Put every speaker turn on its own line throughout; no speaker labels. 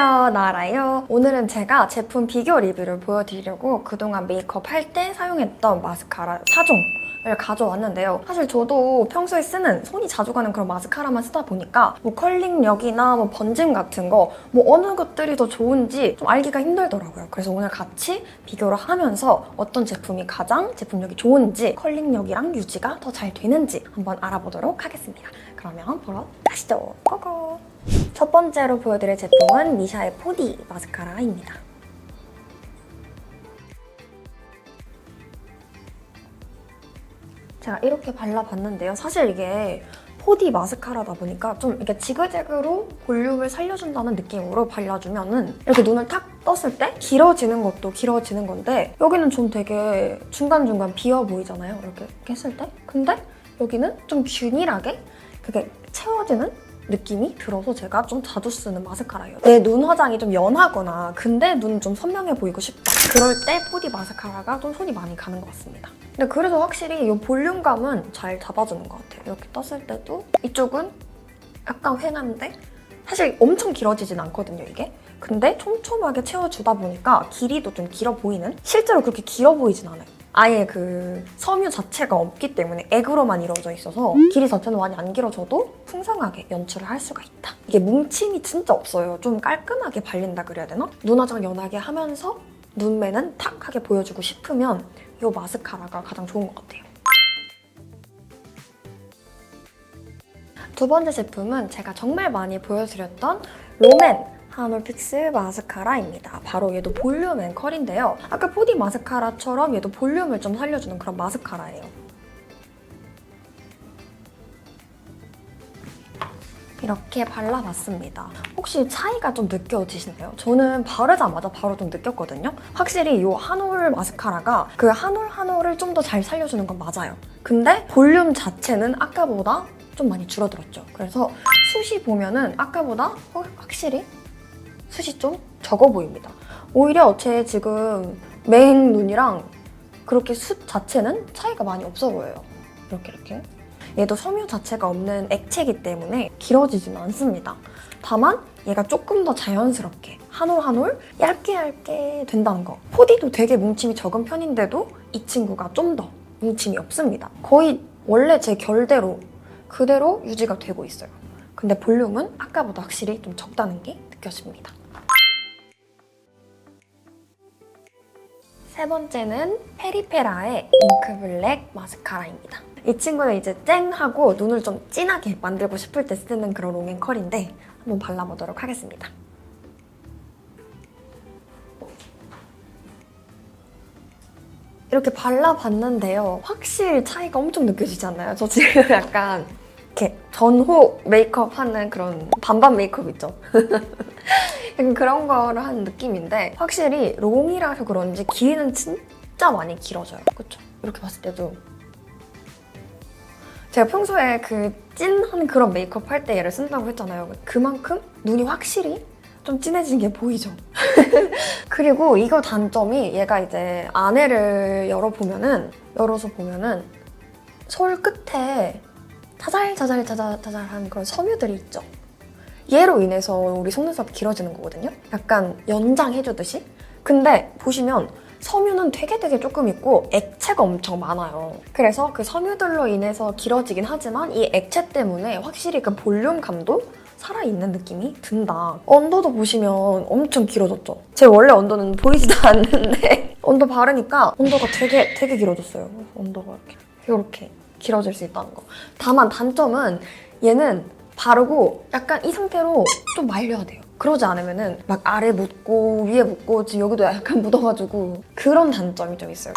안녕하세요 나라요? 오늘은 제가 제품 비교 리뷰를 보여드리려고 그동안 메이크업 할 때 사용했던 마스카라 4종을 가져왔는데요. 사실 저도 평소에 쓰는 손이 자주 가는 그런 마스카라만 쓰다 보니까 뭐 컬링력이나 뭐 번짐 같은 거 뭐 어느 것들이 더 좋은지 좀 알기가 힘들더라고요. 그래서 오늘 같이 비교를 하면서 어떤 제품이 가장 제품력이 좋은지 컬링력이랑 유지가 더 잘 되는지 한번 알아보도록 하겠습니다 그러면 보러 가시죠 고고 첫 번째로 보여드릴 제품은 미샤의 포디 마스카라입니다. 제가 이렇게 발라봤는데요. 사실 이게 포디 마스카라다 보니까 좀 이렇게 지그재그로 볼륨을 살려준다는 느낌으로 발라주면은 이렇게 눈을 탁 떴을 때 길어지는 것도 길어지는 건데 여기는 좀 되게 중간중간 비어 보이잖아요. 이렇게, 이렇게 했을 때. 근데 여기는 좀 균일하게 그게 채워지는 느낌이 들어서 제가 좀 자주 쓰는 마스카라예요. 내 눈 화장이 좀 연하거나 근데 눈 좀 선명해 보이고 싶다. 그럴 때 포디 마스카라가 좀 손이 많이 가는 것 같습니다. 근데 그래도 확실히 이 볼륨감은 잘 잡아주는 것 같아요. 이렇게 떴을 때도 이쪽은 약간 휑한데 사실 엄청 길어지진 않거든요, 이게. 근데 촘촘하게 채워주다 보니까 길이도 좀 길어 보이는? 실제로 그렇게 길어 보이진 않아요. 아예 그 섬유 자체가 없기 때문에 액으로만 이루어져 있어서 길이 자체는 많이 안 길어져도 풍성하게 연출을 할 수가 있다. 이게 뭉침이 진짜 없어요. 좀 깔끔하게 발린다 그래야 되나? 눈 화장 연하게 하면서 눈매는 탁하게 보여주고 싶으면 이 마스카라가 가장 좋은 것 같아요. 두 번째 제품은 제가 정말 많이 보여드렸던 롬앤 한올 픽스 마스카라입니다. 바로 얘도 볼륨 앤 컬인데요. 아까 포디 마스카라처럼 얘도 볼륨을 좀 살려주는 그런 마스카라예요. 이렇게 발라봤습니다. 혹시 차이가 좀 느껴지시나요? 저는 바르자마자 바로 좀 느꼈거든요. 확실히 이 한올 마스카라가 그 한올 한올을 좀 더 잘 살려주는 건 맞아요. 근데 볼륨 자체는 아까보다 좀 많이 줄어들었죠. 그래서 숱이 보면은 아까보다 확실히 숱이 좀 적어 보입니다. 오히려 제 지금 맹 눈이랑 그렇게 숱 자체는 차이가 많이 없어 보여요. 이렇게 이렇게. 얘도 섬유 자체가 없는 액체이기 때문에 길어지진 않습니다. 다만 얘가 조금 더 자연스럽게 한 올 한 올 얇게 얇게 된다는 거. 포디도 되게 뭉침이 적은 편인데도 이 친구가 좀 더 뭉침이 없습니다. 거의 원래 제 결대로 그대로 유지가 되고 있어요. 근데 볼륨은 아까보다 확실히 좀 적다는 게 느껴집니다. 세 번째는 페리페라의 잉크블랙 마스카라입니다. 이 친구는 이제 쨍하고 눈을 좀 진하게 만들고 싶을 때 쓰는 그런 롱앤컬인데 한번 발라보도록 하겠습니다. 이렇게 발라봤는데요. 확실히 차이가 엄청 느껴지지 않나요? 저 지금 약간 이렇게 전호 메이크업 하는 그런 반반 메이크업 있죠? 약간 그런 거를 하는 느낌인데 확실히 롱이라서 그런지 길이는 진짜 많이 길어져요. 그쵸? 이렇게 봤을 때도 제가 평소에 그 찐한 그런 메이크업 할 때 얘를 쓴다고 했잖아요. 그만큼 눈이 확실히 좀 진해진 게 보이죠? 그리고 이거 단점이 얘가 이제 안에를 열어보면은 열어서 보면은 솔 끝에 자잘자잘자잘자잘한 그런 섬유들이 있죠. 얘로 인해서 우리 속눈썹이 길어지는 거거든요. 약간 연장해주듯이. 근데 보시면 섬유는 되게 되게 조금 있고 액체가 엄청 많아요. 그래서 그 섬유들로 인해서 길어지긴 하지만 이 액체 때문에 확실히 그 볼륨감도 살아있는 느낌이 든다. 언더도 보시면 엄청 길어졌죠? 제 원래 언더는 보이지도 않는데 언더 바르니까 언더가 되게 되게 길어졌어요. 언더가 이렇게 이렇게 길어질 수 있다는 거. 다만 단점은 얘는 바르고 약간 이 상태로 좀 말려야 돼요. 그러지 않으면은 막 아래 묻고 위에 묻고 지금 여기도 약간 묻어가지고 그런 단점이 좀 있어요.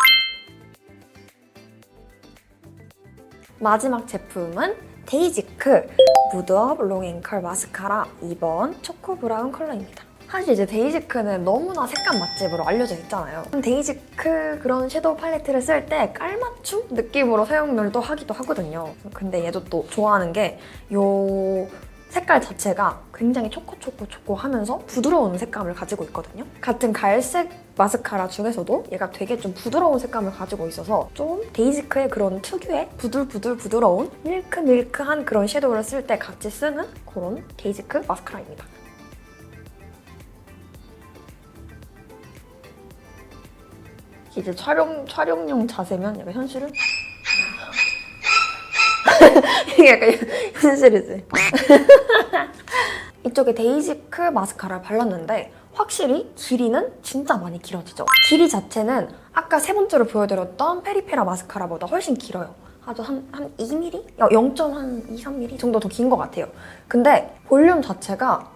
마지막 제품은 데이지크 무드업 롱앤컬 마스카라 2번 초코 브라운 컬러입니다. 사실 이제 데이지크는 너무나 색감 맛집으로 알려져 있잖아요. 데이지크 그런 섀도우 팔레트를 쓸 때 깔맞춤 느낌으로 사용을 또 하기도 하거든요. 근데 얘도 또 좋아하는 게 요 색깔 자체가 굉장히 초코초코초코 하면서 부드러운 색감을 가지고 있거든요. 같은 갈색 마스카라 중에서도 얘가 되게 좀 부드러운 색감을 가지고 있어서 좀 데이지크의 그런 특유의 부들부들 부드러운 밀크밀크한 그런 섀도우를 쓸 때 같이 쓰는 그런 데이지크 마스카라입니다. 이제 촬영 촬영용 자세면 약간 현실은 이게 약간 현실이지. 이쪽에 데이지크 마스카라 발랐는데 확실히 길이는 진짜 많이 길어지죠. 길이 자체는 아까 세 번째로 보여드렸던 페리페라 마스카라보다 훨씬 길어요. 아주 한, 한 2mm? 0.2, 3mm 정도 더 긴 것 같아요. 근데 볼륨 자체가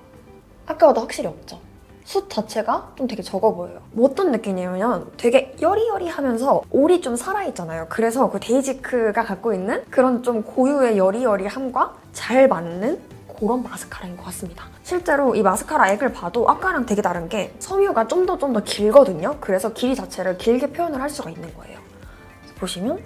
아까보다 확실히 없죠. 숱 자체가 좀 되게 적어 보여요. 뭐 어떤 느낌이냐면 되게 여리여리하면서 올이 좀 살아있잖아요. 그래서 그 데이지크가 갖고 있는 그런 좀 고유의 여리여리함과 잘 맞는 그런 마스카라인 것 같습니다. 실제로 이 마스카라 액을 봐도 아까랑 되게 다른 게 섬유가 좀 더 좀더 길거든요. 그래서 길이 자체를 길게 표현을 할 수가 있는 거예요. 보시면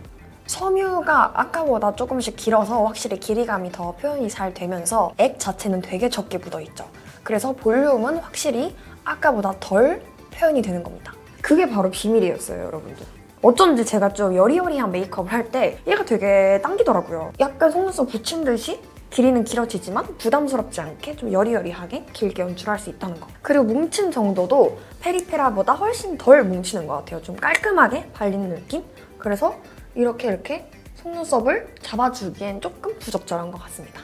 섬유가 아까보다 조금씩 길어서 확실히 길이감이 더 표현이 잘 되면서 액 자체는 되게 적게 묻어있죠. 그래서 볼륨은 확실히 아까보다 덜 표현이 되는 겁니다. 그게 바로 비밀이었어요, 여러분들. 어쩐지 제가 좀 여리여리한 메이크업을 할 때 얘가 되게 당기더라고요. 약간 속눈썹 붙인 듯이 길이는 길어지지만 부담스럽지 않게 좀 여리여리하게 길게 연출할 수 있다는 거. 그리고 뭉친 정도도 페리페라보다 훨씬 덜 뭉치는 것 같아요. 좀 깔끔하게 발리는 느낌? 그래서 이렇게 이렇게 속눈썹을 잡아주기엔 조금 부적절한 것 같습니다.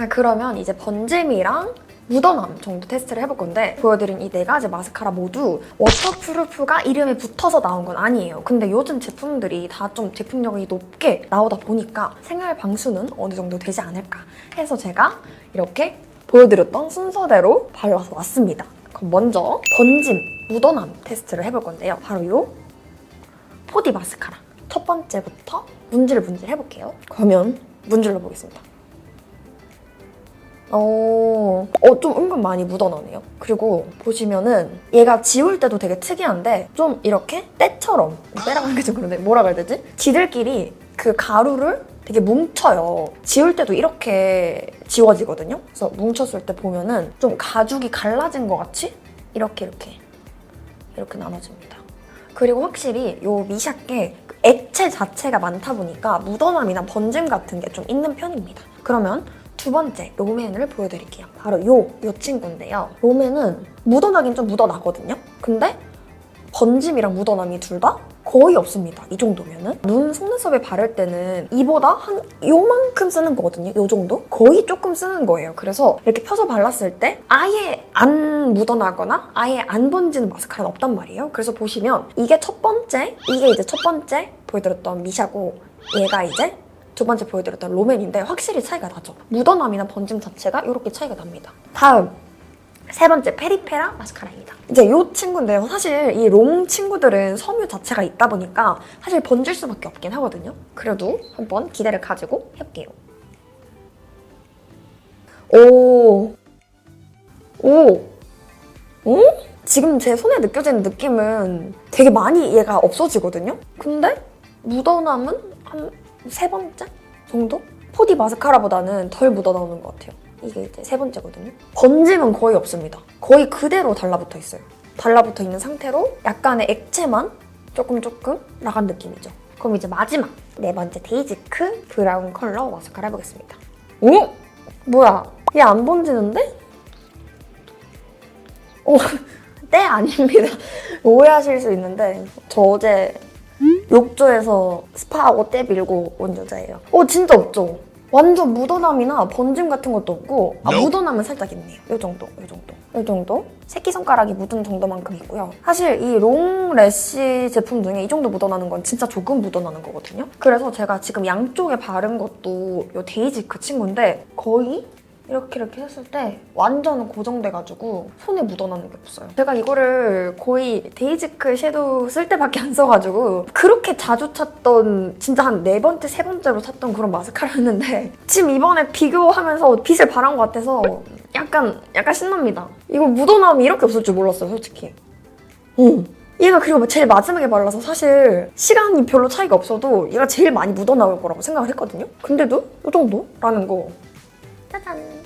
자 그러면 이제 번짐이랑 묻어남 정도 테스트를 해볼 건데 보여드린 이 네 가지 마스카라 모두 워터프루프가 이름에 붙어서 나온 건 아니에요. 근데 요즘 제품들이 다 좀 제품력이 높게 나오다 보니까 생활 방수는 어느 정도 되지 않을까 해서 제가 이렇게 보여드렸던 순서대로 발라서 왔습니다. 그럼 먼저 번짐, 묻어남 테스트를 해볼 건데요. 바로 요 포디 마스카라. 첫 번째부터 문질 문질 해볼게요. 그러면 문질러 보겠습니다. 어, 어, 좀 은근 많이 묻어나네요. 그리고 보시면은 얘가 지울 때도 되게 특이한데 좀 이렇게 때처럼 때라고 하는 게 좀 그런데 뭐라 그래야 되지? 지들끼리 그 가루를 되게 뭉쳐요. 지울 때도 이렇게 지워지거든요. 그래서 뭉쳤을 때 보면은 좀 가죽이 갈라진 것 같이 이렇게 이렇게 이렇게 나눠집니다. 그리고 확실히 요 미샤께 그 액체 자체가 많다 보니까 묻어남이나 번짐 같은 게 좀 있는 편입니다. 그러면 두 번째 롬앤을 보여드릴게요. 바로 요, 요 친구인데요. 롬앤은 묻어나긴 좀 묻어나거든요. 근데 번짐이랑 묻어남이 둘 다 거의 없습니다. 이 정도면은. 눈 속눈썹에 바를 때는 이보다 한 요만큼 쓰는 거거든요. 요 정도? 거의 조금 쓰는 거예요. 그래서 이렇게 펴서 발랐을 때 아예 안 묻어나거나 아예 안 번지는 마스카라는 없단 말이에요. 그래서 보시면 이게 첫 번째, 이게 이제 첫 번째 보여드렸던 미샤고 얘가 이제 두 번째 보여드렸던 롬앤인데 확실히 차이가 나죠. 묻어남이나 번짐 자체가 이렇게 차이가 납니다. 다음 세 번째 페리페라 마스카라입니다. 이제 이 친구인데요. 사실 이 롱 친구들은 섬유 자체가 있다 보니까 사실 번질 수밖에 없긴 하거든요. 그래도 한번 기대를 가지고 해볼게요. 오, 오, 오? 지금 제 손에 느껴지는 느낌은 되게 많이 얘가 없어지거든요. 근데 묻어남은 한 세 번째 정도? 포디 마스카라보다는 덜 묻어나오는 것 같아요. 이게 이제 세 번째거든요. 번짐은 거의 없습니다. 거의 그대로 달라붙어 있어요. 달라붙어 있는 상태로 약간의 액체만 조금 조금 나간 느낌이죠. 그럼 이제 마지막 네 번째 데이지크 브라운 컬러 마스카라 해보겠습니다. 오? 뭐야? 얘 안 번지는데? 오, 때 아닙니다. 오해하실 수 있는데 저 어제 욕조에서 스파하고 때 밀고 온 여자예요. 어 진짜 없죠? 완전 묻어남이나 번짐 같은 것도 없고 아. 묻어남은 살짝 있네요. 이 정도, 이 정도, 이 정도. 새끼손가락이 묻은 정도만큼 있고요. 사실 이 롱래쉬 제품 중에 이 정도 묻어나는 건 진짜 조금 묻어나는 거거든요. 그래서 제가 지금 양쪽에 바른 것도 이 데이지 그 친구인데 거의 이렇게 이렇게 했을 때 완전 고정돼가지고 손에 묻어나는 게 없어요. 제가 이거를 거의 데이지크 섀도우 쓸 때밖에 안 써가지고 그렇게 자주 찾던 진짜 한 네 번째, 세 번째로 찾던 그런 마스카라였는데 지금 이번에 비교하면서 빛을 발한 것 같아서 약간 약간 신납니다. 이거 묻어남이 이렇게 없을 줄 몰랐어요, 솔직히. 응. 얘가 그리고 제일 마지막에 발라서 사실 시간이 별로 차이가 없어도 얘가 제일 많이 묻어나올 거라고 생각을 했거든요. 근데도 이 정도 라는 거. 짜잔.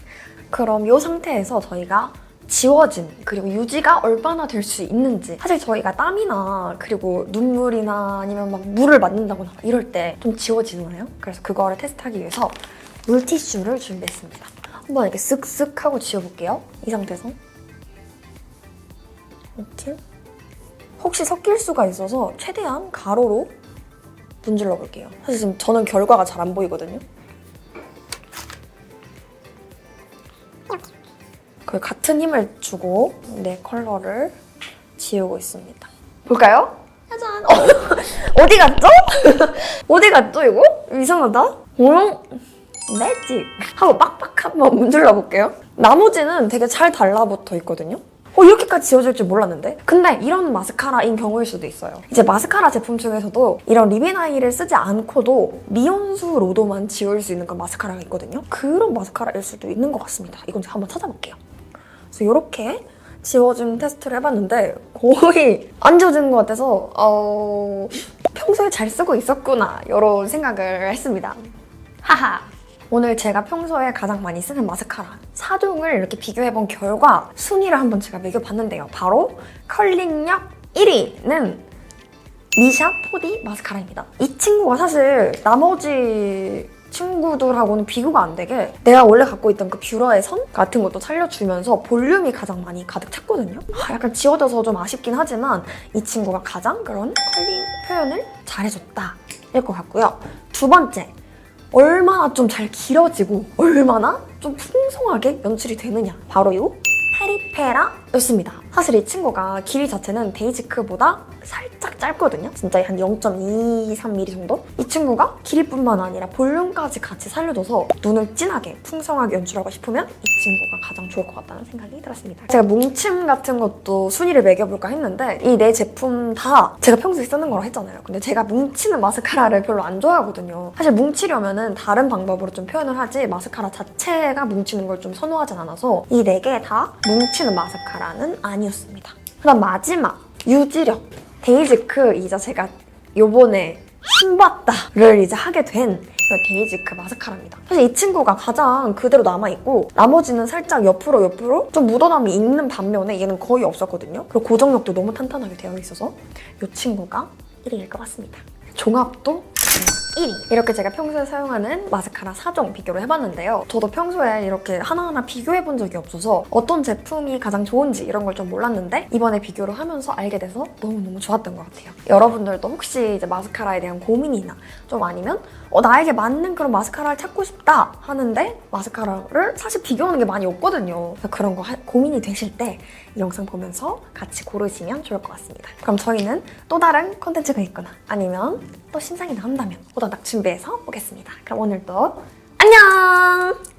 그럼 이 상태에서 저희가 지워진 그리고 유지가 얼마나 될 수 있는지 사실 저희가 땀이나 그리고 눈물이나 아니면 막 물을 맞는다거나 이럴 때 좀 지워지잖아요? 그래서 그거를 테스트하기 위해서 물티슈를 준비했습니다. 한번 이렇게 쓱쓱 하고 지워볼게요. 이 상태에서. 이렇게. 혹시 섞일 수가 있어서 최대한 가로로 문질러 볼게요. 사실 지금 저는 결과가 잘 안 보이거든요. 그 같은 힘을 주고 내 컬러를 지우고 있습니다. 볼까요? 짜잔. 어, 어디 갔죠? 어디 갔죠 이거? 이상하다. 어? 매직. 하고 빡빡 한번 문질러 볼게요. 나머지는 되게 잘 달라붙어 있거든요. 어, 이렇게까지 지워질 줄 몰랐는데? 근데 이런 마스카라인 경우일 수도 있어요. 이제 마스카라 제품 중에서도 이런 리빈 아이를 쓰지 않고도 미온수 로도만 지울 수 있는 그런 마스카라가 있거든요. 그런 마스카라일 수도 있는 것 같습니다. 이건 제가 한번 찾아볼게요. 그래서 이렇게 지워줌 테스트를 해봤는데 거의 안 지워지는 것 같아서 어... 평소에 잘 쓰고 있었구나 이런 생각을 했습니다. 하하. 오늘 제가 평소에 가장 많이 쓰는 마스카라 4종을 이렇게 비교해본 결과 순위를 한번 제가 매겨봤는데요. 바로 컬링력 1위는 미샤 포디 마스카라입니다. 이 친구가 사실 나머지 친구들하고는 비교가 안 되게 내가 원래 갖고 있던 그 뷰러의 선 같은 것도 살려주면서 볼륨이 가장 많이 가득 찼거든요. 아, 약간 지워져서 좀 아쉽긴 하지만 이 친구가 가장 그런 컬링 표현을 잘해줬다. 일 것 같고요. 두 번째, 얼마나 좀 잘 길어지고 얼마나 좀 풍성하게 연출이 되느냐. 바로 이 페리페라였습니다. 사실 이 친구가 길이 자체는 데이지크보다 살짝 짧거든요. 진짜 한 0.23mm 정도? 이 친구가 길이뿐만 아니라 볼륨까지 같이 살려줘서 눈을 진하게 풍성하게 연출하고 싶으면 이 친구가 가장 좋을 것 같다는 생각이 들었습니다. 제가 뭉침 같은 것도 순위를 매겨볼까 했는데 이 네 제품 다 제가 평소에 쓰는 거라 했잖아요. 근데 제가 뭉치는 마스카라를 별로 안 좋아하거든요. 사실 뭉치려면은 다른 방법으로 좀 표현을 하지 마스카라 자체가 뭉치는 걸 좀 선호하진 않아서 이 네 개 다 뭉치는 마스카라는 아니 었습니다. 그다음 마지막 유지력 데이지크 이제 제가 요번에 신봤다를 이제 하게 된 데이지크 마스카라입니다. 사실 이 친구가 가장 그대로 남아있고 나머지는 살짝 옆으로 옆으로 좀 묻어남이 있는 반면에 얘는 거의 없었거든요. 그리고 고정력도 너무 탄탄하게 되어 있어서 이 친구가 1위일 것 같습니다. 종합도 1위. 이렇게 제가 평소에 사용하는 마스카라 4종 비교를 해봤는데요. 저도 평소에 이렇게 하나하나 비교해본 적이 없어서 어떤 제품이 가장 좋은지 이런 걸 좀 몰랐는데 이번에 비교를 하면서 알게 돼서 너무너무 좋았던 것 같아요. 여러분들도 혹시 이제 마스카라에 대한 고민이나 좀 아니면 어, 나에게 맞는 그런 마스카라를 찾고 싶다 하는데 마스카라를 사실 비교하는 게 많이 없거든요. 그런 거 하- 고민이 되실 때 이 영상 보면서 같이 고르시면 좋을 것 같습니다. 그럼 저희는 또 다른 콘텐츠가 있거나 아니면 또 신상이 나온다 면 오다닥 준비해서 오겠습니다. 그럼 오늘도 안녕!